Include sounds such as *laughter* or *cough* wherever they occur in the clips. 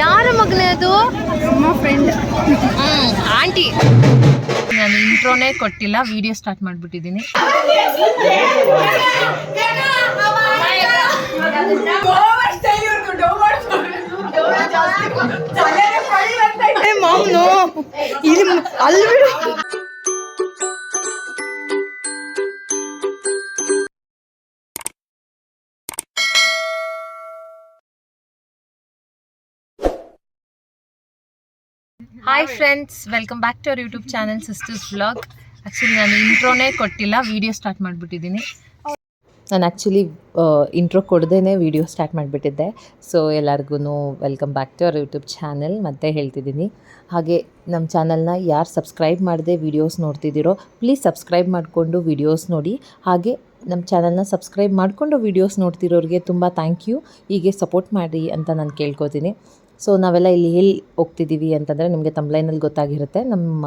ಯಾರ ಮಗನೇ ಅದು? ನಮ್ಮ ಫ್ರೆಂಡ್ ಆಂಟಿ. ನಾನು ಇಂಟ್ರೋನೇ ಕೊಟ್ಟಿಲ್ಲ ವಿಡಿಯೋ ಸ್ಟಾರ್ಟ್ ಮಾಡಿಬಿಟ್ಟಿದ್ದೀನಿ. ಮಾಮ್ನು ಇಲ್ಲಿ ಅಲ್ಲಿ hi friends welcome back to our YouTube channel sisters blog actually ನಾನು ಇಂಟ್ರೋನೇ ಕೊಟ್ಟಿಲ್ಲ ವಿಡಿಯೋ ಸ್ಟಾರ್ಟ್ ಮಾಡಿಬಿಟ್ಟಿದ್ದೀನಿ. ನಾನು ಆ್ಯಕ್ಚುಲಿ ಇಂಟ್ರೋ ಕೊಡ್ದೇ ವಿಡಿಯೋ ಸ್ಟಾರ್ಟ್ ಮಾಡಿಬಿಟ್ಟಿದ್ದೆ. ಸೊ ಎಲ್ಲರಿಗೂ welcome back to our YouTube channel ಮತ್ತೆ ಹೇಳ್ತಿದ್ದೀನಿ. ಹಾಗೆ ನಮ್ಮ ಚಾನಲ್ನ ಯಾರು ಸಬ್ಸ್ಕ್ರೈಬ್ ಮಾಡದೆ ವೀಡಿಯೋಸ್ ನೋಡ್ತಿದ್ದೀರೋ ಪ್ಲೀಸ್ ಸಬ್ಸ್ಕ್ರೈಬ್ ಮಾಡಿಕೊಂಡು ವೀಡಿಯೋಸ್ ನೋಡಿ. ಹಾಗೆ ನಮ್ಮ ಚಾನಲ್ನ ಸಬ್ಸ್ಕ್ರೈಬ್ ಮಾಡಿಕೊಂಡು ವೀಡಿಯೋಸ್ ನೋಡ್ತಿರೋರಿಗೆ ತುಂಬ ಥ್ಯಾಂಕ್ ಯು ಹೀಗೆ ಸಪೋರ್ಟ್ ಮಾಡಿ ಅಂತ ನಾನು ಕೇಳ್ಕೊತೀನಿ. ಸೊ ನಾವೆಲ್ಲ ಇಲ್ಲಿ ಎಲ್ಲಿ ಹೋಗ್ತಿದ್ದೀವಿ ಅಂತಂದರೆ ನಿಮಗೆ ತಂಬ್ಲೈನಲ್ಲಿ ಗೊತ್ತಾಗಿರುತ್ತೆ. ನಮ್ಮ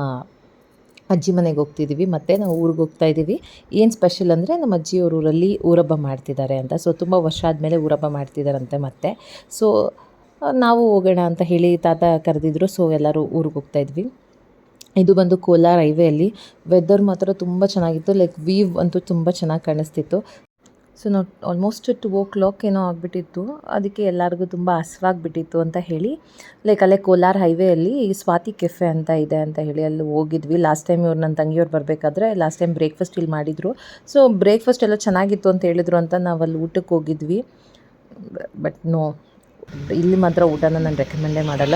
ಅಜ್ಜಿ ಮನೆಗೆ ಹೋಗ್ತಿದ್ದೀವಿ, ಮತ್ತು ನಾವು ಊರಿಗೆ ಹೋಗ್ತಾ ಇದ್ದೀವಿ. ಏನು ಸ್ಪೆಷಲ್ ಅಂದರೆ ನಮ್ಮ ಅಜ್ಜಿಯವ್ರ ಊರಲ್ಲಿ ಊರಬ್ಬ ಮಾಡ್ತಿದ್ದಾರೆ ಅಂತ. ಸೊ ತುಂಬ ವರ್ಷ ಆದಮೇಲೆ ಊರಬ್ಬ ಮಾಡ್ತಿದ್ದಾರಂತೆ ಮತ್ತೆ. ಸೊ ನಾವು ಹೋಗೋಣ ಅಂತ ಹೇಳಿ ತಾತ ಕರೆದಿದ್ರು. ಸೊ ಎಲ್ಲರೂ ಊರಿಗೆ ಹೋಗ್ತಾ ಇದ್ವಿ. ಇದು ಬಂದು ಕೋಲಾರ ಹೈವೇಯಲ್ಲಿ ವೆದರ್ ಮಾತ್ರ ತುಂಬ ಚೆನ್ನಾಗಿತ್ತು. ಲೈಕ್ ವೀವ್ ಅಂತೂ ತುಂಬ ಚೆನ್ನಾಗಿ ಕಾಣಿಸ್ತಿತ್ತು. ಸೊ ನಾವು ಆಲ್ಮೋಸ್ಟ್ ಟು ಓ ಕ್ಲಾಕ್ ಏನೋ ಆಗಿಬಿಟ್ಟಿತ್ತು. ಅದಕ್ಕೆ ಎಲ್ಲರಿಗೂ ತುಂಬ ಹಸಿವಾಗ್ಬಿಟ್ಟಿತ್ತು ಅಂತ ಹೇಳಿ ಲೈಕ್ ಅಲ್ಲೇ ಕೋಲಾರ ಹೈವೇಯಲ್ಲಿ ಸ್ವಾತಿ ಕೆಫೆ ಅಂತ ಇದೆ ಅಂತ ಹೇಳಿ ಅಲ್ಲಿ ಹೋಗಿದ್ವಿ. ಲಾಸ್ಟ್ ಟೈಮ್ ಇವ್ರು ನನ್ನ ತಂಗಿಯವ್ರು ಬರಬೇಕಾದ್ರೆ ಲಾಸ್ಟ್ ಟೈಮ್ ಬ್ರೇಕ್ಫಾಸ್ಟ್ ಇಲ್ಲಿ ಮಾಡಿದರು. ಸೊ ಬ್ರೇಕ್ಫಾಸ್ಟ್ ಎಲ್ಲ ಚೆನ್ನಾಗಿತ್ತು ಅಂತ ಹೇಳಿದ್ರು ಅಂತ ನಾವು ಅಲ್ಲಿ ಊಟಕ್ಕೆ ಹೋಗಿದ್ವಿ. ಬಟ್ ನೋ ಇಲ್ಲಿ ಮಾತ್ರ ಊಟನ ನಾನು ರೆಕಮೆಂಡೇ ಮಾಡಲ್ಲ.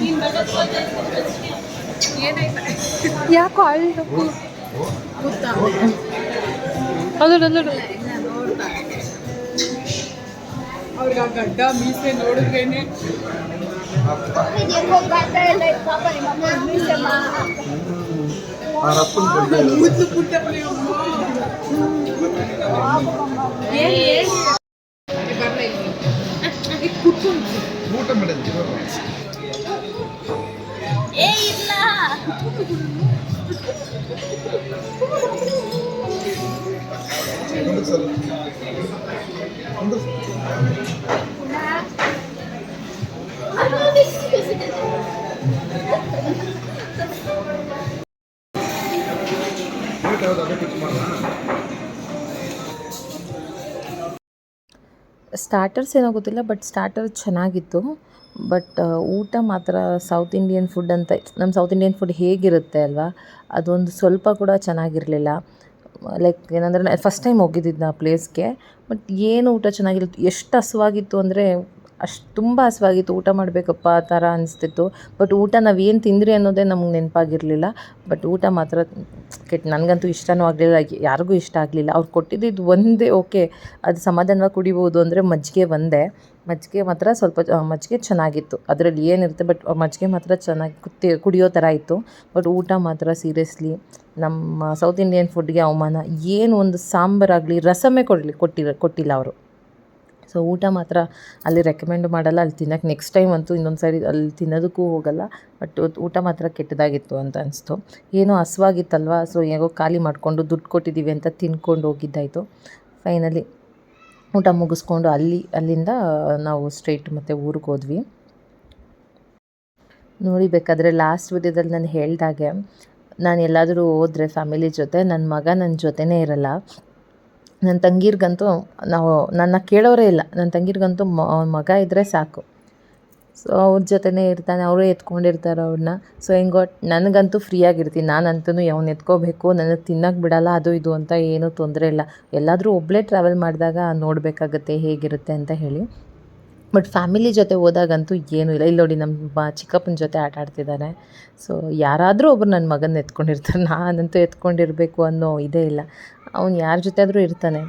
ಗುಂಡ ನೋಡಿ ನೋಡ್ತಾವ್ ನೋಡಿ ಎಲ್ಲಿ ಓಡಾಡೋದು ಯಾಕೋ ಅಳ್ಳು ಗೊತ್ತಾ ಅದು ನೋಡು ಅವ್ರಿಗೆ ಆ ಗಡ್ಡ ಮೀಸೆ ನೋಡಿದ್ರೇನೆ ಮುದ್ದು ಪುಟ್ಟವ್ಳೆ ಅಮ್ಮ. ಏನ್ ಏನ್? ಸ್ಟಾರ್ಟರ್ಸ್ ಏನೋ ಗೊತ್ತಿಲ್ಲ ಬಟ್ ಸ್ಟಾರ್ಟರ್ ಚೆನ್ನಾಗಿತ್ತು. ಬಟ್ ಊಟ ಮಾತ್ರ ಸೌತ್ ಇಂಡಿಯನ್ ಫುಡ್ ಅಂತ ನಮ್ಮ ಸೌತ್ ಇಂಡಿಯನ್ ಫುಡ್ ಹೇಗಿರುತ್ತೆ ಅಲ್ವಾ? ಅದೊಂದು ಸ್ವಲ್ಪ ಕೂಡ ಚೆನ್ನಾಗಿರಲಿಲ್ಲ. ಲೈಕ್ ಏನಂದರೆ ಫಸ್ಟ್ ಟೈಮ್ ಹೋಗಿದ್ದಿದ್ದು ಆ ಪ್ಲೇಸ್ಗೆ ಬಟ್ ಏನು ಊಟ ಚೆನ್ನಾಗಿರುತ್ತೆ? ಎಷ್ಟು ಹಸುವಾಗಿತ್ತು ಅಂದರೆ ಅಷ್ಟು ತುಂಬ ಹಸಿವಾಗಿತ್ತು. ಊಟ ಮಾಡಬೇಕಪ್ಪ, ಆ ಥರ ಅನಿಸ್ತಿತ್ತು. ಬಟ್ ಊಟ ನಾವು ಏನು ತಿಂದ್ರಿ ಅನ್ನೋದೇ ನಮ್ಗೆ ನೆನಪಾಗಿರಲಿಲ್ಲ. ಬಟ್ ಊಟ ಮಾತ್ರ ಕೆಟ್ಟ, ನನಗಂತೂ ಇಷ್ಟನೂ ಆಗಲಿಲ್ಲ. ಯಾರಿಗೂ ಇಷ್ಟ ಆಗಲಿಲ್ಲ. ಅವ್ರು ಕೊಟ್ಟಿದ್ದು ಒಂದೇ ಓಕೆ. ಅದು ಸಮಾಧಾನವಾಗಿ ಕುಡಿಬೋದು ಅಂದರೆ ಮಜ್ಜಿಗೆ ಒಂದೇ. ಮಜ್ಜಿಗೆ ಮಾತ್ರ ಸ್ವಲ್ಪ ಮಜ್ಜಿಗೆ ಚೆನ್ನಾಗಿತ್ತು. ಅದರಲ್ಲಿ ಏನಿರುತ್ತೆ, ಬಟ್ ಮಜ್ಜಿಗೆ ಮಾತ್ರ ಚೆನ್ನಾಗಿ ಕುತ್ತಿ, ಕುಡಿಯೋ ಥರ ಇತ್ತು. ಬಟ್ ಊಟ ಮಾತ್ರ ಸೀರಿಯಸ್ಲಿ ನಮ್ಮ ಸೌತ್ ಇಂಡಿಯನ್ ಫುಡ್ಗೆ ಅವಮಾನ. ಏನು ಒಂದು ಸಾಂಬಾರಾಗಲಿ, ರಸಮೇ ಕೊಡಲಿ, ಕೊಟ್ಟಿರ, ಕೊಟ್ಟಿಲ್ಲ ಅವರು. ಸೊ ಊಟ ಮಾತ್ರ ಅಲ್ಲಿ ರೆಕಮೆಂಡ್ ಮಾಡಲ್ಲ. ಅಲ್ಲಿ ತಿನ್ನೋಕೆ ನೆಕ್ಸ್ಟ್ ಟೈಮ್ ಅಂತೂ ಇನ್ನೊಂದು ಸಾರಿ ಅಲ್ಲಿ ತಿನ್ನೋದಕ್ಕೂ ಹೋಗಲ್ಲ. ಬಟ್ ಊಟ ಮಾತ್ರ ಕೆಟ್ಟದಾಗಿತ್ತು ಅಂತ ಅನಿಸ್ತು. ಏನೋ ಹಸ್ವಾಗಿತ್ತಲ್ವ? ಸೊ ಹೇಗೋ ಖಾಲಿ ಮಾಡಿಕೊಂಡು ದುಡ್ಡು ಕೊಟ್ಟಿದ್ದೀವಿ ಅಂತ ತಿನ್ಕೊಂಡು ಹೋಗಿದ್ದಾಯಿತು. ಫೈನಲಿ ಊಟ ಮುಗಿಸ್ಕೊಂಡು ಅಲ್ಲಿ, ಅಲ್ಲಿಂದ ನಾವು ಸ್ಟ್ರೈಟ್ ಮತ್ತು ಊರಿಗೆ ಹೋದ್ವಿ. ನೋಡಿ, ಬೇಕಾದರೆ ಲಾಸ್ಟ್ ವಿಡಿಯೋದಲ್ಲಿ ನಾನು ಹೇಳಿದಾಗೆ, ನಾನು ಎಲ್ಲಾದರೂ ಹೋದರೆ ಫ್ಯಾಮಿಲಿ ಜೊತೆ ನನ್ನ ಮಗ ನನ್ನ ಜೊತೆನೇ ಇರಲ್ಲ. ನನ್ನ ತಂಗಿರ್ಗಂತೂ ನಾವು ನನ್ನ ಕೇಳೋರೇ ಇಲ್ಲ. ನನ್ನ ತಂಗಿರ್ಗಂತೂ ಮಗ ಇದ್ದರೆ ಸಾಕು. ಸೊ ಅವ್ರ ಜೊತೆನೇ ಇರ್ತಾನೆ, ಅವರೇ ಎತ್ಕೊಂಡಿರ್ತಾರೆ ಅವ್ರನ್ನ ಸೊ ಹೆಂಗೋ ನನಗಂತೂ ಫ್ರೀಯಾಗಿರ್ತೀನಿ ನಾನಂತೂ ಅವ್ನು ಎತ್ಕೋಬೇಕು, ನನಗೆ ತಿನ್ನಕ್ಕೆ ಬಿಡಲ್ಲ, ಅದು ಇದು ಅಂತ ಏನೂ ತೊಂದರೆ ಇಲ್ಲ. ಎಲ್ಲಾದರೂ ಒಬ್ಬಳೇ ಟ್ರಾವೆಲ್ ಮಾಡಿದಾಗ ನೋಡಬೇಕಾಗತ್ತೆ ಹೇಗಿರುತ್ತೆ ಅಂತ ಹೇಳಿ. ಬಟ್ ಫ್ಯಾಮಿಲಿ ಜೊತೆ ಹೋದಾಗಂತೂ ಏನೂ ಇಲ್ಲ. ಇಲ್ಲಿ ನೋಡಿ ನಮ್ಮ ಚಿಕ್ಕಪ್ಪನ ಜೊತೆ ಆಟ ಆಡ್ತಿದ್ದಾನೆ ಸೊ ಯಾರಾದರೂ ಒಬ್ರು ನನ್ನ ಮಗನ ಎತ್ಕೊಂಡಿರ್ತಾರೆ. ನಾನಂತೂ ಎತ್ಕೊಂಡಿರಬೇಕು ಅನ್ನೋ ಇದೇ ಇಲ್ಲ. ಅವ್ನು ಯಾರ ಜೊತೆ ಆದರೂ ಇರ್ತಾನೆ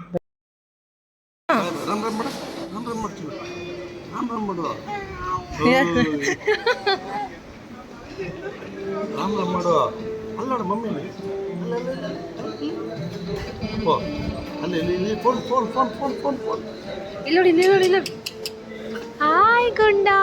ಇಲ್ಲ ನೋಡಿ ಇಲ್ಲ ನೋಡಿ ಇಲ್ಲ ಹಾಯ್ ಮಾಡ್ತೀವಿ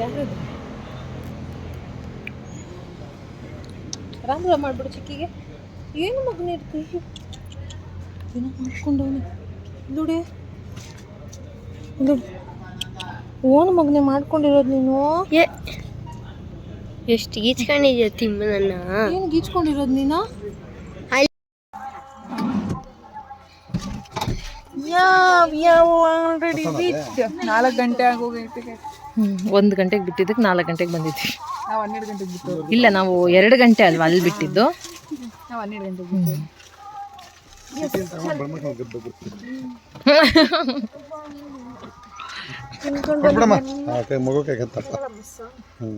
ಯಾರದು ರಾಮ್ ರಾಮ್ ಮಾಡ್ಬಿಡು ಚಿಕ್ಕಿಗೆ ಏನು ಮಗನ ಇರ್ತಿ ಏನೋ ಮಾಡ್ಕೊಂಡವನು ನೋಡಿ ನೋಡಿ ಓನು ಮಗ್ನೆ ಮಾಡ್ಕೊಂಡಿರೋದು ನೀನು? ಎಷ್ಟು ಗೀಚ್ಕೊಂಡಿದ್ಯ ತಿಮ್ಮನನ್ನ ಏನು ಗೀಚ್ಕೊಂಡಿರೋದು ನೀನು? ಯಾವ ಯಾವ ಆಲ್ರೆಡಿ ನಾಲ್ಕು ಗಂಟೆ ಆಗೋಗೈತೆ ಒಂದು ಗಂಟೆಗೆ ಬಿಟ್ಟಿದ್ದಕ್ಕೆ ನಾಲ್ಕು ಗಂಟೆಗೆ ಬಂದಿದ್ವಿ. ನಾವು ಹನ್ನೆರಡು ಗಂಟೆಗೆ ಬಿಟ್ಟು ಇಲ್ಲ ನಾವು ಎರಡು ಗಂಟೆ ಅಲ್ವಾ ಅಲ್ಲಿ ಬಿಟ್ಟಿದ್ದು? ನಾವು ಹನ್ನೆರಡು ಗಂಟೆಗೆ ಬಿಟ್ಟು ಬಿಡಮ್ಮ ಆ ಕೈ ಮಗು ಕೈ ಕತ್ತಪ್ಪ. ಹ್ಞೂ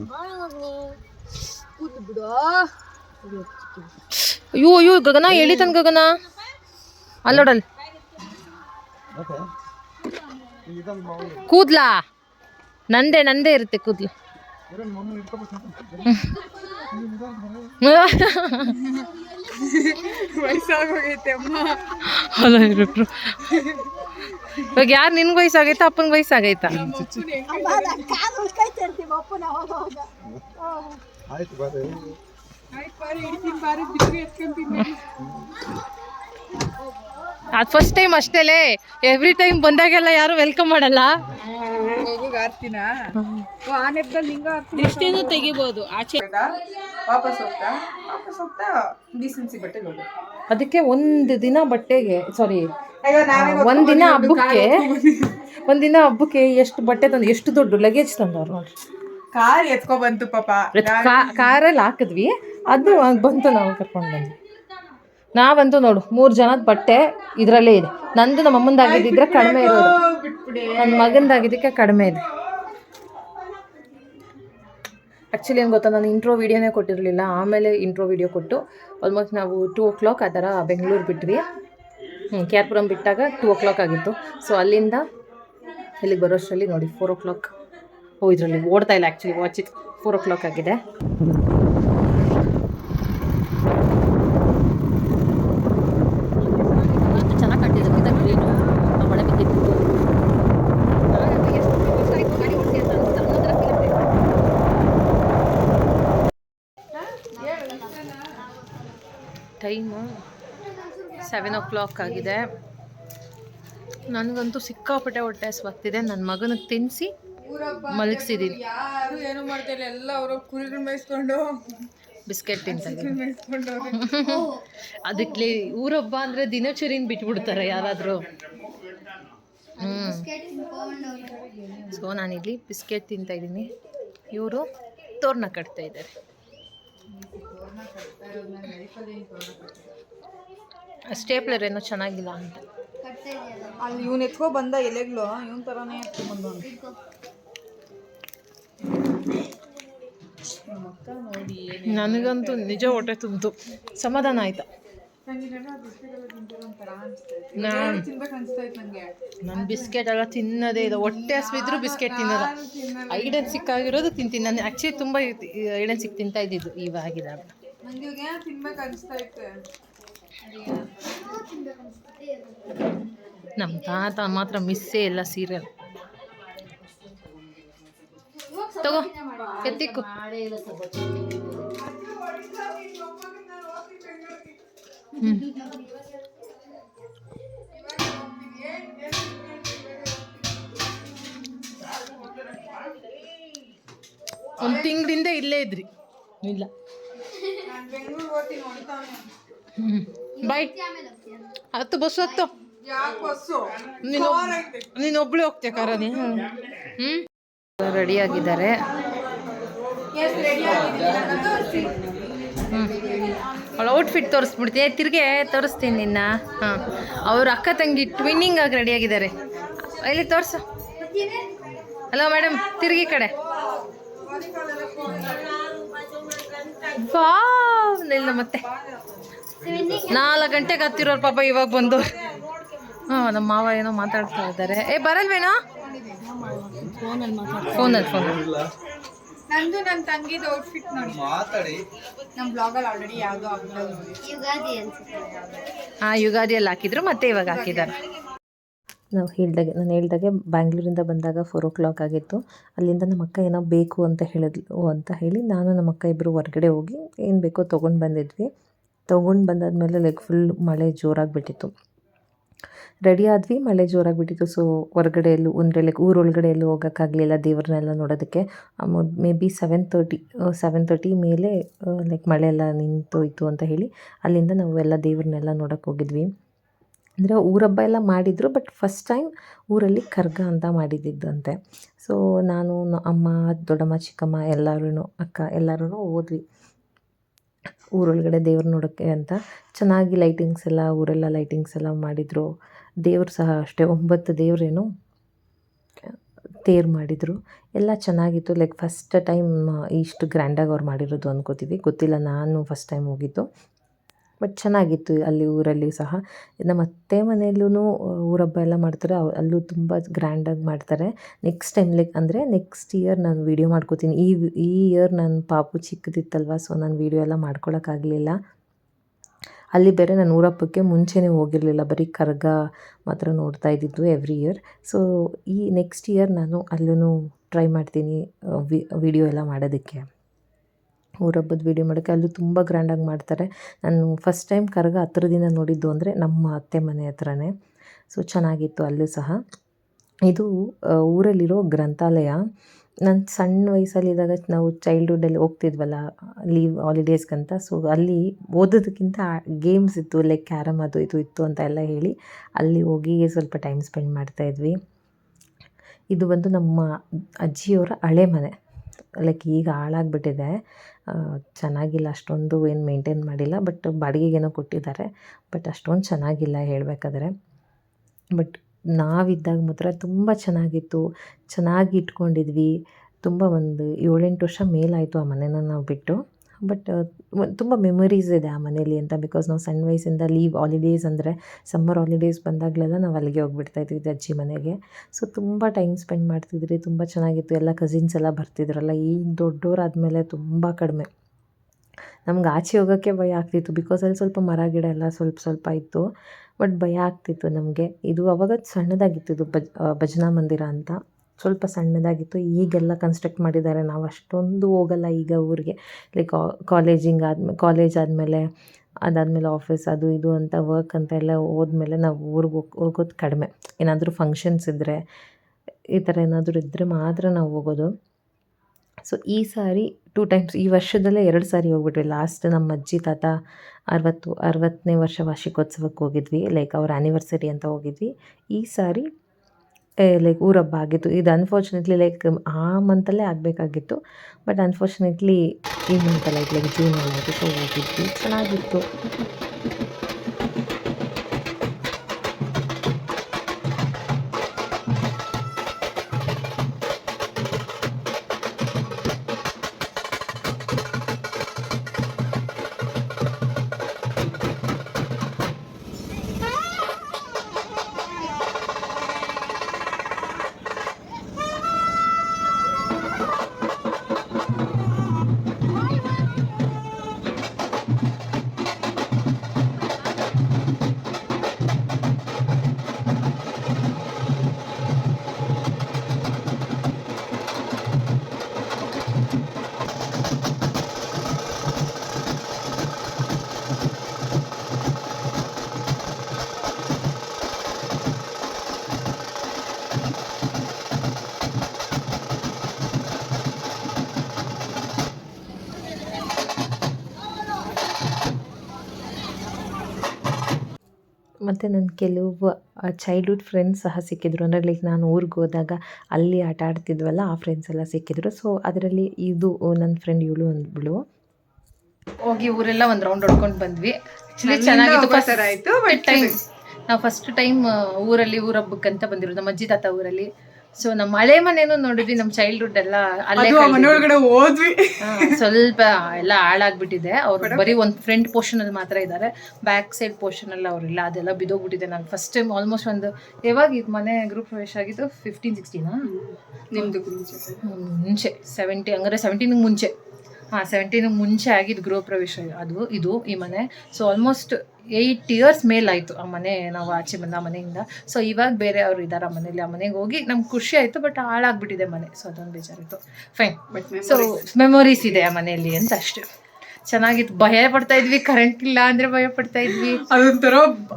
ಅಯ್ಯೋ ಅಯ್ಯೋ ಗಗನ ಎಳಿತನ್ ಗಗನ? ಅಲ್ಲೋಡಲ್. ಕೂದ್ಲಾ? ನಂದೇ ನಂದೇ ಇರುತ್ತೆ ಕೂದ್ಲು. ವಯಸ್ಸಾಗೋಗೈತೆ ಅಮ್ಮ. ಅಲ್ಲ ಇವ್ರಿಬ್ರು. ಇವಾಗ ಯಾರು ನಿನ್ಗೆ ವಯಸ್ಸಾಗೈತಾ ಅಪ್ಪನ ವಯಸ್ಸಾಗೈತಾ? ಅದು ಫಸ್ಟ್ ಟೈಮ್ ಅಷ್ಟೇಲೇ. ಎವ್ರಿ ಟೈಮ್ ಬಂದಾಗೆಲ್ಲ ಯಾರು ವೆಲ್ಕಮ್ ಮಾಡಲ್ಲ. ತೆಗಿಬಹುದು ವಾಪಸ್ ಹೋಗ್ತಾ? ವಾಪಸ್ ಹೋಗ್ತಾ? ಡೀಸೆನ್ಸಿ ಬಟ್ಟೆ ನೋಡಿ ಅದಕ್ಕೆ ಒಂದು ದಿನ ಬಟ್ಟೆಗೆ ಸಾರಿ ಒಂದಿನ ಹಬ್ಬಕ್ಕೆ ಒಂದಿನ ಹಬ್ಬಕ್ಕೆ ಎಷ್ಟು ಬಟ್ಟೆ ತಂದು ಎಷ್ಟು ದೊಡ್ಡ ಲಗೇಜ್ ತಂದವ್ರು ನೋಡ್ರಿ. ಕಾರ್ ಎತ್ಕೊ ಬಂತು ಪಾಪ. ಕಾರಲ್ಲಿ ಹಾಕಿದ್ವಿ ಅದು ಬಂತು ನಾವು ಕರ್ಕೊಂಡು ಬಂದ್ವಿ. ನಾವಂತೂ ನೋಡು ಮೂರು ಜನದ ಬಟ್ಟೆ ಇದರಲ್ಲೇ ಇದೆ. ನಂದು ನಮ್ಮ ಅಮ್ಮಂದಾಗಿದ್ದಿದ್ರೆ ಕಡಿಮೆ ಇರೋದು. ನನ್ನ ಮಗಂದಾಗಿದ್ದಕ್ಕೆ ಕಡಿಮೆ ಇದೆ. ಆ್ಯಕ್ಚುಲಿ ಏನು ಗೊತ್ತಾ ನಾನು ಇಂಟ್ರೋ ವೀಡಿಯೋನೇ ಕೊಟ್ಟಿರಲಿಲ್ಲ. ಆಮೇಲೆ ಇಂಟ್ರೋ ವೀಡಿಯೋ ಕೊಟ್ಟು ಆಲ್ಮೋಸ್ಟ್ ನಾವು ಟೂ ಓ ಕ್ಲಾಕ್ ಆ ಥರ ಬೆಂಗಳೂರು ಬಿಟ್ವಿ. ಕೆ ಆರ್ ಪುರಂ ಬಿಟ್ಟಾಗ ಟೂ ಓ ಕ್ಲಾಕ್ ಆಗಿತ್ತು. ಸೊ ಅಲ್ಲಿಂದ ಇಲ್ಲಿಗೆ ಬರೋಷ್ಟರಲ್ಲಿ ನೋಡಿ ಫೋರ್ ಓ ಕ್ಲಾಕ್ ಓ ಇದರಲ್ಲಿ ಓಡ್ತಾ ಇಲ್ಲ actually watch four o'clock ಆಗಿದೆ ಚೆನ್ನಾಗಿ ಕಾಣ್ತಿದೆ ಗ್ರೀನು ಮಳೆ ಬಿದ್ದಿತ್ತು ಟೈಮು ಸೆವೆನ್ ಓ ಕ್ಲಾಕ್ ಆಗಿದೆ. ನನಗಂತೂ ಸಿಕ್ಕಾಪಟ್ಟೆ ಹೊಟ್ಟೆ ಸ್ವತ್ತಿದೆ ನನ್ನ ಮಗನಿಗೆ ತಿನ್ನಿಸಿ ಮಲಗಿಸಿದ್ದೀನಿ ಯಾರು ಏನು ಮಾಡ್ತಾರೆ ಎಲ್ಲ ಅವರು ಕುರಿಗಳು ಮೇಯಿಸ್ಕೊಂಡು. ಬಿಸ್ಕೆಟ್ ತಿಂತಾರೆ ಅದಕ್ಕೆ *laughs* ಊರಬ್ಬ ಅಂದರೆ ದಿನಚರಿನ ಬಿಟ್ಬಿಡ್ತಾರೆ ಯಾರಾದರೂ. ಹ್ಞೂ ಸೊ ನಾನಿಲ್ಲಿ ಬಿಸ್ಕೆಟ್ ತಿಂತಾ ಇದ್ದೀನಿ. ಇವರು ತೋರಣ ಕಟ್ತಾ ಇದ್ದಾರೆ. ಸ್ಟೇಪ್ಲರ್ ಏನೋ ಚೆನ್ನಾಗಿಲ್ಲ ಅಂತ. ಅಲ್ಲಿ ಇವ್ನು ಎತ್ಕೊ ಬಂದ ಎಲೆಗಳು ಇವನ್ ತರಾನೇ ಎತ್ಕೊ ನೋಡಿ ನನಗಂತೂ ನಿಜ ಹೊಟ್ಟೆ ತುಂಬಿತು. ಸಮಾಧಾನ ಆಯ್ತಾ? ನಾನು ಬಿಸ್ಕೆಟ್ ಎಲ್ಲ ತಿನ್ನೋದೇ ಇಲ್ಲ. ಹೊಟ್ಟೆ ಹಸಿದ್ರು ಬಿಸ್ಕೆಟ್ ತಿನ್ನೋದು ಐಡನ್ ಸಿಕ್ಕಾಗಿರೋದು ತಿಂತೀನಿ. ನಾನು ಆ್ಯಕ್ಚುಲಿ ತುಂಬ ಐಡನ್ ಸಿಕ್ ತಿಂತಾ ಇದ್ದಿದ್ದು ಇವಾಗಿದಾಗ ನಮ್ಮ ತಾತ ಮಾತ್ರ ಮಿಸ್ಸೇ ಇಲ್ಲ ಸೀರಿಯಲ್. ತಗೋ ಎತ್ತಿಕ್ಕು. ಒಂದು ತಿಂಗಳಿಂದ ಇಲ್ಲೇ ಇದ್ರಿ. ಇಲ್ಲ. ಹ್ಞೂ ಬಾಯ್. ಹತ್ತು ಬಸ್ ಹತ್ತು. ನೀನು ನೀನು ಒಬ್ಳು ಹೋಗ್ತೀಯ ಕಾರ ನೀನು ಹ್ಞೂ ರೆಡಿ ಆಗಿದ್ದಾರೆ ಹ್ಞೂ ಅವಳ ಔಟ್ಫಿಟ್ ತೋರಿಸ್ಬಿಡ್ತೀನಿ. ತಿರ್ಗೆ ತೋರಿಸ್ತೀನಿ ನಿನ್ನ. ಹಾಂ. ಅವ್ರ ಅಕ್ಕ ತಂಗಿ ಟ್ವಿನ್ನಿಂಗ್ ಆಗಿ ರೆಡಿಯಾಗಿದ್ದಾರೆ ಇಲ್ಲಿ ತೋರಿಸು? ಹಲೋ ಮೇಡಮ್ ತಿರುಗಿ ಕಡೆ. ಇಲ್ಲ ಮತ್ತೆ. ನಾಲ್ಕು ಗಂಟೆಗೆ ಹತ್ತಿರೋರು ಪಾಪ ಇವಾಗ ಬಂದು ಹಾಂ ನಮ್ಮ ಮಾವ ಏನೋ ಮಾತಾಡ್ತಾ ಇದ್ದಾರೆ. ಏ ಬರಲ್ವೇನೋ? ಫೋನಲ್ಲಿ ಫೋನಲ್ಲಿ ನಂದು ನನ್ನ ತಂಗಿದ ಔಟ್ಫಿಟ್ ನೋಡಿ. ಮಾತಾಡಿ. ನಮ್ಮ ಬ್ಲಾಗಲ್ಲಿ ಆಲ್ರೆಡಿ ಯಾವುದೋ ಯುಗಾದಿ ಅನ್ಸುತ್ತೆ ಹಾಂ ಯುಗಾದಿಯಲ್ಲಿ ಹಾಕಿದ್ರು ಮತ್ತೆ ಇವಾಗ ಹಾಕಿದ್ದಾರೆ. ನಾವು ಹೇಳ್ದಾಗೆ ನಾನು ಹೇಳ್ದಾಗೆ ಬ್ಯಾಂಗ್ಳೂರಿಂದ ಬಂದಾಗ ಫೋರ್ ಓ ಕ್ಲಾಕ್ ಆಗಿತ್ತು. ಅಲ್ಲಿಂದ ನಮ್ಮ ಅಕ್ಕ ಏನೋ ಬೇಕು ಅಂತ ಹೇಳಿದ್ಲು ಅಂತ ಹೇಳಿ ನಾನು ನಮ್ಮ ಅಕ್ಕ ಇಬ್ಬರು ಹೊರಗಡೆ ಹೋಗಿ ಏನು ಬೇಕೋ ತೊಗೊಂಡು ಬಂದಿದ್ವಿ. ತೊಗೊಂಡು ಬಂದಾದ್ಮೇಲೆ ಲೈಕ್ ಫುಲ್ ಮಳೆ ಜೋರಾಗಿ ಬಿಟ್ಟಿತ್ತು. ರೆಡಿ ಆದ್ವಿ, ಮಳೆ ಜೋರಾಗಿ ಬಿಟ್ಟಿತ್ತು ಸೊ ಹೊರಗಡೆ ಎಲ್ಲೂ ಅಂದರೆ ಲೈಕ್ ಊರೊಳಗಡೆ ಎಲ್ಲೂ ಹೋಗೋಕ್ಕಾಗಲಿಲ್ಲ ದೇವ್ರನ್ನೆಲ್ಲ ನೋಡೋದಕ್ಕೆ. Maybe seven thirty seven thirty ಮೇಲೆ ಲೈಕ್ ಮಳೆ ಎಲ್ಲ ನಿಂತೋಯ್ತು ಅಂತ ಹೇಳಿ, ಅಲ್ಲಿಂದ ನಾವು ಎಲ್ಲ ದೇವ್ರನ್ನೆಲ್ಲ ನೋಡೋಕ್ಕೆ ಹೋಗಿದ್ವಿ. ಅಂದರೆ ಊರಬ್ಬ ಎಲ್ಲ ಮಾಡಿದರು ಬಟ್ ಫಸ್ಟ್ ಟೈಮ್ ಊರಲ್ಲಿ ಕರ್ಗ ಅಂತ ಮಾಡಿದ್ದಂತೆ ಸೊ ನಾನು ಅಮ್ಮ, ದೊಡ್ಡಮ್ಮ, ಚಿಕ್ಕಮ್ಮ ಎಲ್ಲರೂ ಅಕ್ಕ ಎಲ್ಲರೂ ಹೋದ್ವಿ. ಊರೊಳಗಡೆ ದೇವ್ರು ನೋಡೋಕ್ಕೆ ಅಂತ ಚೆನ್ನಾಗಿ ಲೈಟಿಂಗ್ಸ್ ಎಲ್ಲ, ಊರೆಲ್ಲ ಲೈಟಿಂಗ್ಸ್ ಎಲ್ಲ ಮಾಡಿದರು. ದೇವ್ರು ಸಹ ಅಷ್ಟೇ, ಒಂಬತ್ತು ದೇವರೇನು ತೇರು ಮಾಡಿದರು. ಎಲ್ಲ ಚೆನ್ನಾಗಿತ್ತು. ಲೈಕ್ ಫಸ್ಟ್ ಟೈಮ್ ಇಷ್ಟು ಗ್ರ್ಯಾಂಡಾಗಿ ಅವ್ರು ಮಾಡಿರೋದು ಅಂದ್ಕೋತೀವಿ. ಗೊತ್ತಿಲ್ಲ, ನಾನು ಫಸ್ಟ್ ಟೈಮ್ ಹೋಗಿದ್ದು. ಬಟ್ ಚೆನ್ನಾಗಿತ್ತು ಅಲ್ಲಿ ಊರಲ್ಲಿ ಸಹ. ನಮ್ಮ ಅತ್ತೆ ಮನೆಯಲ್ಲೂ ಊರಬ್ಬ ಎಲ್ಲ ಮಾಡ್ತಾರೆ. ಅಲ್ಲೂ ತುಂಬ ಗ್ರ್ಯಾಂಡಾಗಿ ಮಾಡ್ತಾರೆ. ನೆಕ್ಸ್ಟ್ ಟೈಮ್ ಲೈಕ್ ಅಂದರೆ ನೆಕ್ಸ್ಟ್ ಇಯರ್ ನಾನು ವೀಡಿಯೋ ಮಾಡ್ಕೋತೀನಿ. ಈ ಈ ಇಯರ್ ನನ್ನ ಪಾಪು ಚಿಕ್ಕದಿತ್ತಲ್ವ ಸೊ ನಾನು ವೀಡಿಯೋ ಎಲ್ಲ ಮಾಡ್ಕೊಳಕ್ಕಾಗಲಿಲ್ಲ ಅಲ್ಲಿ ಬೇರೆ ನಾನು ಊರಪ್ಪಕ್ಕೆ ಮುಂಚೆನೇ ಹೋಗಿರಲಿಲ್ಲ. ಬರೀ ಕರ್ಗ ಮಾತ್ರ ನೋಡ್ತಾ ಇದ್ದಿದ್ದು ಎವ್ರಿ ಇಯರ್ ಸೊ ಈ ನೆಕ್ಸ್ಟ್ ಇಯರ್ ನಾನು ಅಲ್ಲೂ ಟ್ರೈ ಮಾಡ್ತೀನಿ ವಿಡಿಯೋ ಎಲ್ಲ ಮಾಡೋದಕ್ಕೆ. ಊರಬ್ಬದ ವೀಡಿಯೋ ಮಾಡೋಕ್ಕೆ ಅಲ್ಲೂ ತುಂಬ ಗ್ರ್ಯಾಂಡಾಗಿ ಮಾಡ್ತಾರೆ. ನಾನು ಫಸ್ಟ್ ಟೈಮ್ ಕರಗ ದಿನ ನೋಡಿದ್ದು ಅಂದರೆ ನಮ್ಮ ಅತ್ತೆ ಮನೆ ಹತ್ರನೇ. ಸೊ ಚೆನ್ನಾಗಿತ್ತು ಅಲ್ಲೂ ಸಹ. ಇದು ಊರಲ್ಲಿರೋ ಗ್ರಂಥಾಲಯ. ನಾನು ಸಣ್ಣ ವಯಸ್ಸಲ್ಲಿದ್ದಾಗ ನಾವು ಚೈಲ್ಡ್ಹುಡ್ಡಲ್ಲಿ ಹೋಗ್ತಿದ್ವಲ್ಲ ಲೀವ್ ಹಾಲಿಡೇಸ್ಗಂತ ಸೊ ಅಲ್ಲಿ ಓದೋದಕ್ಕಿಂತ ಗೇಮ್ಸ್ ಇತ್ತು ಲೈಕ್ ಕ್ಯಾರಮ್ ಅದು, ಇದು ಇತ್ತು ಅಂತ ಎಲ್ಲ ಹೇಳಿ ಅಲ್ಲಿ ಹೋಗಿ ಸ್ವಲ್ಪ ಟೈಮ್ ಸ್ಪೆಂಡ್ ಮಾಡ್ತಾ ಇದ್ವಿ. ಇದು ಬಂದು ನಮ್ಮ ಅಜ್ಜಿಯವರ ಹಳೆ ಮನೆ. ಲೈಕ್ ಈಗ ಹಾಳಾಗ್ಬಿಟ್ಟಿದೆ. ಚೆನ್ನಾಗಿಲ್ಲ, ಅಷ್ಟೊಂದು ಏನು ಮೇಂಟೈನ್ ಮಾಡಿಲ್ಲ ಬಟ್ ಬಾಡಿಗೆಗೇನೋ ಕೊಟ್ಟಿದ್ದಾರೆ ಬಟ್ ಅಷ್ಟೊಂದು ಚೆನ್ನಾಗಿಲ್ಲ ಹೇಳಬೇಕಾದ್ರೆ. ಬಟ್ ನಾವಿದ್ದಾಗ ಮಾತ್ರ ತುಂಬ ಚೆನ್ನಾಗಿತ್ತು, ಚೆನ್ನಾಗಿ ಇಟ್ಕೊಂಡಿದ್ವಿ. ತುಂಬ ಒಂದು ಏಳೆಂಟು ವರ್ಷ ಮೇಲಾಯಿತು ಆ ಮನೇನ ನಾವು ಬಿಟ್ಟು. ಬಟ್ ತುಂಬ ಮೆಮೊರೀಸ್ ಇದೆ ಆ ಮನೇಲಿ ಅಂತ ಬಿಕಾಸ್ ನಾವು ಸಣ್ಣ ವಯಸ್ಸಿಂದ ಲೀವ್ ಹಾಲಿಡೇಸ್ ಅಂದರೆ ಸಮ್ಮರ್ ಹಾಲಿಡೇಸ್ ಬಂದಾಗಲೆಲ್ಲ ನಾವು ಅಲ್ಲಿಗೆ ಹೋಗ್ಬಿಡ್ತಾ ಇದ್ವಿ ಅಜ್ಜಿ ಮನೆಗೆ. ಸೊ ತುಂಬ ಟೈಮ್ ಸ್ಪೆಂಡ್ ಮಾಡ್ತಿದ್ರಿ, ತುಂಬ ಚೆನ್ನಾಗಿತ್ತು. ಎಲ್ಲ ಕಸಿನ್ಸ್ ಎಲ್ಲ ಬರ್ತಿದ್ರಲ್ಲ, ಈಗ ದೊಡ್ಡವರಾದಮೇಲೆ ತುಂಬ ಕಡಿಮೆ. ನಮ್ಗೆ ಆಚೆ ಹೋಗೋಕ್ಕೆ ಭಯ ಆಗ್ತಿತ್ತು ಬಿಕಾಸ್ ಅಲ್ಲಿ ಸ್ವಲ್ಪ ಮರ, ಗಿಡ ಎಲ್ಲ ಸ್ವಲ್ಪ ಸ್ವಲ್ಪ ಇತ್ತು. ಬಟ್ ಭಯ ಆಗ್ತಿತ್ತು ನಮಗೆ. ಇದು ಅವಾಗ ಸಣ್ಣದಾಗಿತ್ತು, ಇದು ಭಜನಾ ಮಂದಿರ ಅಂತ. ಸ್ವಲ್ಪ ಸಣ್ಣದಾಗಿತ್ತು, ಈಗೆಲ್ಲ ಕನ್ಸ್ಟ್ರಕ್ಟ್ ಮಾಡಿದ್ದಾರೆ. ನಾವು ಅಷ್ಟೊಂದು ಹೋಗಲ್ಲ ಈಗ ಊರಿಗೆ. ಲೈಕ್ ಕಾಲೇಜಿಂಗ್ ಆದ್ಮೇಲೆ ಕಾಲೇಜ್ ಆದಮೇಲೆ, ಅದಾದಮೇಲೆ ಆಫೀಸ್ ಅದು ಇದು ಅಂತ ವರ್ಕ್ ಅಂತ ಎಲ್ಲ ಹೋದ್ಮೇಲೆ ನಾವು ಊರಿಗೆ ಹೋಗಿ, ಹೋಗೋದು ಕಡಿಮೆ. ಏನಾದರೂ ಫಂಕ್ಷನ್ಸ್ ಇದ್ದರೆ ಈ ಥರ ಏನಾದರೂ ಇದ್ದರೆ ಮಾತ್ರ ನಾವು ಹೋಗೋದು. ಸೊ ಈ ಸಾರಿ ಟೂ ಟೈಮ್ಸ್ ಈ ವರ್ಷದಲ್ಲೇ ಎರಡು ಸಾರಿ ಹೋಗ್ಬಿಟ್ವಿ. ಲಾಸ್ಟ್ ನಮ್ಮ ಅಜ್ಜಿ, ತಾತ ಅರವತ್ತು ಅರವತ್ತನೇ ವರ್ಷ ವಾರ್ಷಿಕೋತ್ಸವಕ್ಕೆ ಹೋಗಿದ್ವಿ. ಲೈಕ್ ಅವ್ರ ಆ್ಯನಿವರ್ಸರಿ ಅಂತ ಹೋಗಿದ್ವಿ. ಈ ಸಾರಿ ಲೈಕ್ ಊರಬ್ಬ ಆಗಿತ್ತು. ಇದು ಅನ್ಫಾರ್ಚುನೇಟ್ಲಿ ಲೈಕ್ ಆ ಮಂತಲ್ಲೇ ಆಗಬೇಕಾಗಿತ್ತು. ಬಟ್ ಅನ್ಫಾರ್ಚುನೇಟ್ಲಿ ಈ ಮಂತಲ್ಲ ಲೈಕ್ ಜೂನಲ್ಲಿ ಆಯಿತು ಸೊ ಹೋಗಿದ್ವಿ ಚೆನ್ನಾಗಿತ್ತು. ಮತ್ತು ನನ್ನ ಕೆಲವು ಚೈಲ್ಡ್ಹುಡ್ ಫ್ರೆಂಡ್ಸ್ ಸಹ ಸಿಕ್ಕಿದ್ರು. ಅಂದರೆ ಲೈಕ್ ನಾನು ಊರಿಗೆ ಹೋದಾಗ ಅಲ್ಲಿ ಆಟ ಆಡ್ತಿದ್ವಲ್ಲ ಆ ಫ್ರೆಂಡ್ಸ್ ಎಲ್ಲ ಸಿಕ್ಕಿದ್ರು. ಸೊ ಅದರಲ್ಲಿ ಇದು ನನ್ನ ಫ್ರೆಂಡ್ ಇವಳು ಅಂದ್ಬಿಳು. ಹೋಗಿ ಊರೆಲ್ಲ ಒಂದು ರೌಂಡ್ ಹೊಡ್ಕೊಂಡು ಬಂದ್ವಿ. ಆ್ಯಕ್ಚುಲಿ ಚೆನ್ನಾಗಿತ್ತು ಆಯಿತು ಟೈಮ್ ನಾವು ಫಸ್ಟ್ ಟೈಮ್ ಊರಲ್ಲಿ ಊರ ಹಬ್ಬಕ್ಕಂತ ಬಂದಿರೋದು. ನಮ್ಮ ಅಜ್ಜಿ ತಾತ ಊರಲ್ಲಿ. ಸೊ ನಮ್ಮ ಹಳೆ ಮನೇನು ನೋಡಿದ್ವಿ ನಮ್ಮ ಚೈಲ್ಡ್ಹುಡ್ ಎಲ್ಲ ಅಲ್ಲೇ ಹೋದ್ವಿ. ಸ್ವಲ್ಪ ಎಲ್ಲ ಹಾಳಾಗ್ಬಿಟ್ಟಿದೆ. ಅವ್ರು ಬರೀ ಒಂದು ಫ್ರಂಟ್ ಪೋರ್ಷನ್ ಅಲ್ಲಿ ಮಾತ್ರ ಇದ್ದಾರೆ. ಬ್ಯಾಕ್ ಸೈಡ್ ಪೋರ್ಷನ್ ಅಲ್ಲಿ ಅವರಿಲ್ಲ ಅದೆಲ್ಲ ಬಿದೋಗ್ಬಿಟ್ಟಿದೆ. ನಾನು ಫಸ್ಟ್ ಟೈಮ್ ಆಲ್ಮೋಸ್ಟ್ ಒಂದು ಯಾವಾಗ ಇದು ಮನೆ ಗ್ರೂಪ್ ಪ್ರವೇಶ ಆಗಿದ್ದು? ಫಿಫ್ಟೀನ್ ಸಿಕ್ಸ್ಟೀನಾ ನಿಮ್ದು ಮುಂಚೆ ಸೆವೆಂಟಿ ಹಂಗಾರೆ ಸೆವೆಂಟೀನ್ ಮುಂಚೆ. ಹಾಂ ಸೆವೆಂಟೀನ್ ಮುಂಚೆ ಆಗಿದ್ದು ಗೃಹ ಪ್ರವೇಶ ಅದು ಇದು ಈ ಮನೆ. ಸೊ ಆಲ್ಮೋಸ್ಟ್ ಏಯ್ಟ್ ಇಯರ್ಸ್ ಮೇಲಾಯಿತು ಆ ಮನೆ ನಾವು ಆಚೆ ಬಂದ ಆ ಮನೆಯಿಂದ. ಸೊ ಇವಾಗ ಬೇರೆ ಅವರು ಇದ್ದಾರೆ ಆ ಮನೇಲಿ ಆ ಮನೆಗೆ ಹೋಗಿ ನಮ್ಗೆ ಖುಷಿ ಆಯಿತು ಬಟ್ ಹಾಳಾಗ್ಬಿಟ್ಟಿದೆ ಮನೆ. ಸೊ ಅದೊಂದು ಬೇಜಾರಿತ್ತು. ಫೈನ್ ಬಟ್ ಸೊ ಮೆಮೊರೀಸ್ ಇದೆ ಆ ಮನೆಯಲ್ಲಿ ಅಂತ ಅಷ್ಟೇ. ಚೆನ್ನಾಗಿತ್ತು. ಭಯ ಪಡ್ತಾ ಇದ್ವಿ ಕರೆಂಟ್ ಇಲ್ಲ ಅಂದ್ರೆ ಭಯ ಪಡ್ತಾ ಇದ್ವಿ. ಅದೊಂಥರ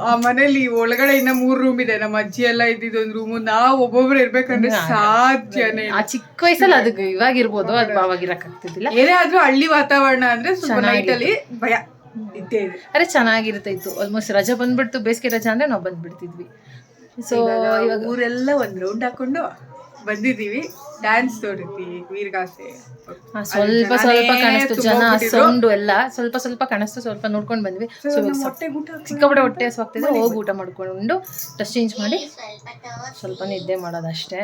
ಆ ಮನೇಲಿ ಒಳಗಡೆ ಇನ್ನ ಮೂರ್ ರೂಮ್ ಇದೆ ನಮ್ಮ ಅಜ್ಜಿ ಎಲ್ಲ ಇದ್ದಿದ್ದು ಒಂದ್ ರೂಮ್ ನಾವ್ ಒಬ್ಬೊಬ್ರು ಇರ್ಬೇಕಂದ್ರೆ ಸಾಧ್ಯನೇ. ಆ ಚಿಕ್ಕ ವಯಸ್ಸಲ್ಲಿ ಅದಕ್ಕೆ ಇವಾಗ ಇರ್ಬೋದು ಅದು ಅವಾಗ ಇರಕ್ಕಾಗ್ತಿದ್ದಿಲ್ಲ ಏನೇ ಆದ್ರೂ ಹಳ್ಳಿ ವಾತಾವರಣ ಅಂದ್ರೆ ಸ್ವಲ್ಪ ನೈಟ್ ಅಲ್ಲಿ ಭಯ ಇದ್ದೇ ಇದೆ. ಅರೆ ಚೆನ್ನಾಗಿರ್ತೈತು ಆಲ್ಮೋಸ್ಟ್ ರಜಾ ಬಂದ್ಬಿಡ್ತು ಬೇಸಿಗೆ ರಜಾ ಅಂದ್ರೆ ನಾವು ಬಂದ್ಬಿಡ್ತಿದ್ವಿ. ಸೊ ಇವಾಗ ಊರೆಲ್ಲ ಒಂದ್ ರೌಂಡ್ ಹಾಕೊಂಡು ಬಂದಿದೀವಿ ಡ್ಯಾನ್ಸ್ ನೋಡಿದ್ವಿ ವೀರ್ಗಾಸೆ. ಸ್ವಲ್ಪ ಸ್ವಲ್ಪ ಕಾಣಿಸ್ತು ಜನ ಸೌಂಡು ಎಲ್ಲ ಸ್ವಲ್ಪ ಸ್ವಲ್ಪ ಕಾಣಿಸ್ತು ಸ್ವಲ್ಪ ನೋಡ್ಕೊಂಡು ಬಂದ್ವಿ. ಸಿಕ್ಕಾಪಟ್ಟೆ ಹೊಟ್ಟೆ ಹಸ್ವಾಗ್ತಿದೆ ಹೋಗಿ ಊಟ ಮಾಡ್ಕೊಂಡು ಡ್ರೆಸ್ ಚೇಂಜ್ ಮಾಡಿ ಸ್ವಲ್ಪ ನಿದ್ದೆ ಮಾಡೋದಷ್ಟೇ.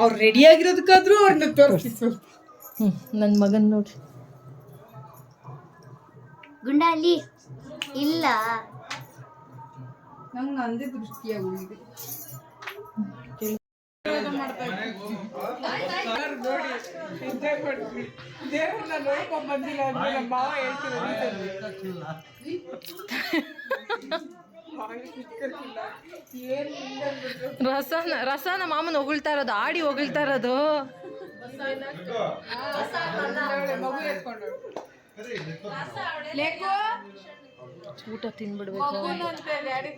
ಅವ್ರು ರೆಡಿ ಆಗಿರೋದಕ್ಕಾದ್ರೂ ಅವ್ರನ್ನ ತೋರಿಸಿ ಸ್ವಲ್ಪ. ಹ್ಞೂ ನನ್ನ ಮಗನ್ ನೋಡಿ. ಗುಂಡಾಲಿ ಇಲ್ಲ. ನಮ್ಗೆ ಅಂದೇ ದೃಷ್ಟಿಯಾಗಿದೆ ದೇವ್ರನ್ನ ನೋಡ್ಕೊಂಡ್ ಬಂದಿಲ್ಲ ಅಂದ್ರೆ ನಮ್ಮ ಮಾವ ರಸನ ರಸನ ಮಾಮನ ಹೊಗಳ್ತಾ ಇರೋದು ಆಡಿ ಹೊಗಳ್ತಾ ಇರೋದು. ಮಗು ಎತ್ಕೊಂಡು ಊಟ ತಿನ್ಬಿಡ್ಬೇಕು.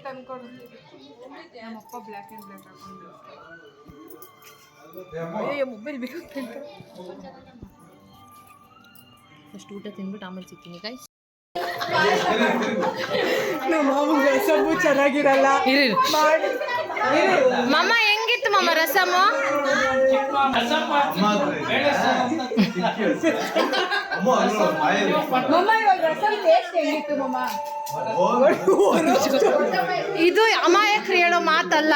ತಂದ್ಕೊಂಡು ನಮ್ಮಪ್ಪ ಬ್ಲ್ಯಾಕ್ ಅಂಡ್ ಬ್ಲ್ಯಾಕ್ ಹಾಕೊಂಡು ಮೊಬೈಲ್ ಬೇಕು ಫಸ್ಟ್ ಊಟ ತಿನ್ಬಿಟ್ಟು ಆಮೇಲೆ ಸಿಗ್ತೀನಿ ಗಾಯ್ಸ್ ನಮ್ಮ ರಸಮ್ಮು ಚೆನ್ನಾಗಿರಲ್ಲ. ಮಮ್ಮ ಹೆಂಗಿತ್ತು ಮಮ್ಮ ರಸಮ? ರಸಮ್ ಇದು ಅಮಾಯಕರು ಹೇಳೋ ಮಾತಲ್ಲ.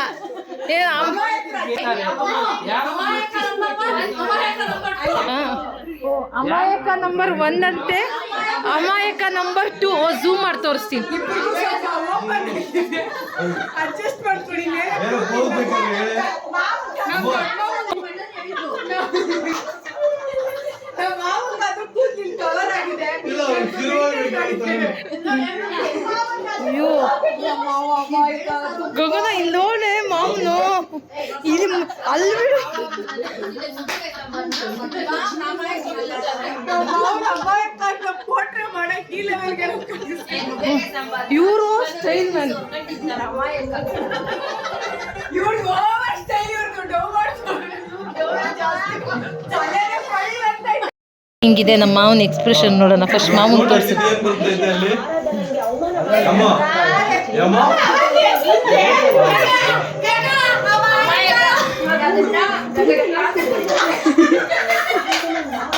ಅಮಾಯಕ ನಂಬರ್ ಒನ್ ಅಂತೆ. ಅಮಾಯಕ ನಂಬರ್ ಟು. ಝೂಮ್ ಮಾಡಿ ತೋರಿಸ್ತೀನಿ. ಅಡ್ಜಸ್ಟ್ ಅಯ್ಯೋ ಗಗನ ಇಲ್ಲಿ ನೋಡೆ ಮಾವನು. ಇಲ್ಲಿ ಮ- ಅಲ್ಲಿ ಬಿಡು. ನಮ್ಮ ಮಾವಂಗ ಅಮಾಯಕ ಪೋಟ್ರೆ ಮಾಡಕ್ ಈ ಲೆವೆಲ್ಗೆ ಇವರು ಸ್ಟೈಲ್ ಮ್ಯಾನ್ ಇವ್ರು ಓವರ್ ಸ್ಟೈಲ್ ಇವ್ರದ್ದು ಡೋ ಮಾಡ್ತಾರೆ ಜಾಸ್ತಿ ಹಿಂಗಿದೆ ನಮ್ಮ ಮಾವನ ಎಕ್ಸ್ಪ್ರೆಷನ್ ನೋಡೋಣ. ಫಸ್ಟ್ ಮಾವನ್ ತೋರಿಸಿ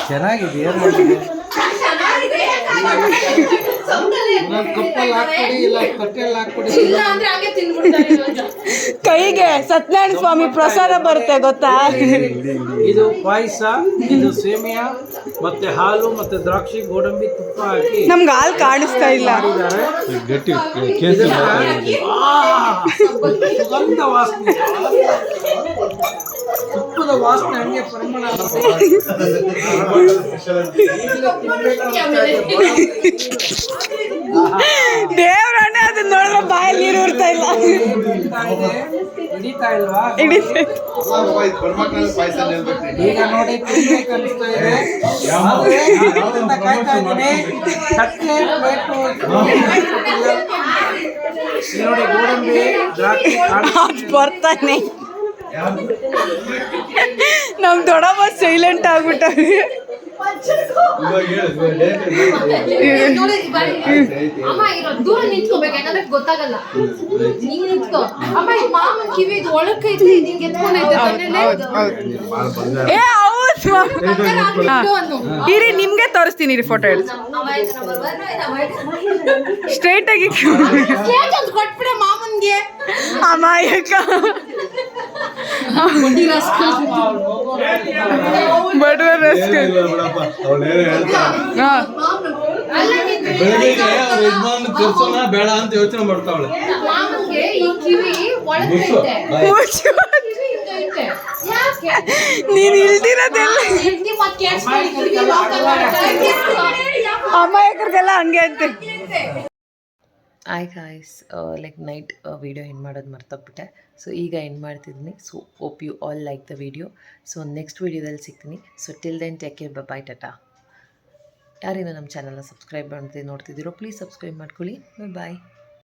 ಚೆನ್ನಾಗಿದೆ. ಕೈಗೆ ಸತ್ಯನಾರಾಯಣ ಸ್ವಾಮಿ ಪ್ರಸಾದ ಬರುತ್ತೆ ಗೊತ್ತಾ? ಇದು ಪಾಯಸ ಇದು ಸೇಮಿಯಾ ಮತ್ತೆ ಹಾಲು ಮತ್ತೆ ದ್ರಾಕ್ಷಿ ಗೋಡಂಬಿ ತುಪ್ಪ ಹಾಕಿ ನಮ್ಗೆ ಹಾಲು ಕಾಣಿಸ್ತಾ ಇಲ್ಲ. ಗಟ್ಟಿ ಸುಗಂಧ ವಾಸನೆ ತುಪ್ಪದ ವಾಸನೆ ಹಂಗೆ ಪರಿಮಳ ದೇವ್ರಣ್ಣ ಅದನ್ನ ನೋಡಿದ್ರೆ ಬಾಯಲ್ಲಿ ನೀರು ಇರ್ತಾ ಇಲ್ಲ ಹಿಡಿತಾ ಇಲ್ವಾ ಪರಮಾತ್ಮ ಪಾಯಸ ನಿಲ್ಬೇಕು ಈಗ ನೋಡಿ ತಿನ್ಬೇಕು ಅನಿಸ್ತಾ ಇದೆ ಆದ್ರೆ ಇವತ್ತಿಂದ ಕಾಯ್ತಾ ಇದ್ದೀನಿ ತಟ್ಟೆ ಪ್ಲೇಟು ಇಲ್ಲಿ ನೋಡಿ ಗೋಡಂಬಿ ದ್ರಾಕ್ಷಿ ಕಾಳು ಬರ್ತಾನೆ ನಮ್ ದೊಡ್ಡಮ್ಮ ಸೈಲೆಂಟ್ ಆಗ್ಬಿಟ್ಟಾರೆ ಅಮ್ಮ ಇರೋ ದೂರ ನಿಂತ್ಕೋಬೇಕು ಯಾಕಂದ್ರೆ ಗೊತ್ತಾಗಲ್ಲ. ನೀನ್ ನಿಂತ್ಕೋ. ಅಮ್ಮ ಈ ಮಾಮನ್ ಕಿವಿ ಇದು ಒಳಕೈತಿ ನಿಂಗೆ ಎತ್ಕೊಂಡೈತೆ ತಲೆಯಲ್ಲಿ. ನೀನು ಏ ಹೌದು. ಬಂಗಾರ ಹಾಕ್ಬಿಟ್ಟು ಅನ್ನು. ಇರಿ ನಿಮ್ಗೆ ತೋರಿಸ್ತೀನಿ ಇರಿ ಫೋಟೋ ಹೇಳಿ ಅಮ್ಮ. ಸ್ಟ್ರೈಟ್ ಆಗಿ ಕೊಟ್ಬಿಡ ಮಾಮನ್ಗೆ. ಅಮಾಯಕ. ಬಡವ ಅವ್ರ ಯಜಮಾನ ತಿರ್ಸೋಣ ಬೇಡ ಅಂತ ಯೋಚನೆ ಮಾಡ್ತಾವಳೆ. ನೀನ್ ಇಲ್ದಿರೋದೆಲ್ಲ ಅಮ್ಮ. ಅಮಾಯಕರಿಗೆಲ್ಲ ಹಂಗೆ ಅಂತೆ. Hi guys like night video end ಮಾಡೋದು ಮರ್ತೋಗ್ಬಿಟ್ಟೆ. ಸೊ ಈಗ ಎಂಡ್ ಮಾಡ್ತಿದ್ದೀನಿ so hope you all like the video so next ವೀಡಿಯೋದಲ್ಲಿ ಸಿಗ್ತೀನಿ. So till then take care bye tata ಯಾರೇನೋ ನಮ್ಮ ಚಾನಲ್ನ ಸಬ್ಸ್ಕ್ರೈಬ್ ಮಾಡ್ತೀವಿ ನೋಡ್ತಿದ್ದೀರೋ ಪ್ಲೀಸ್ ಸಬ್ಸ್ಕ್ರೈಬ್ ಮಾಡ್ಕೊಳ್ಳಿ. ಬಾಯ್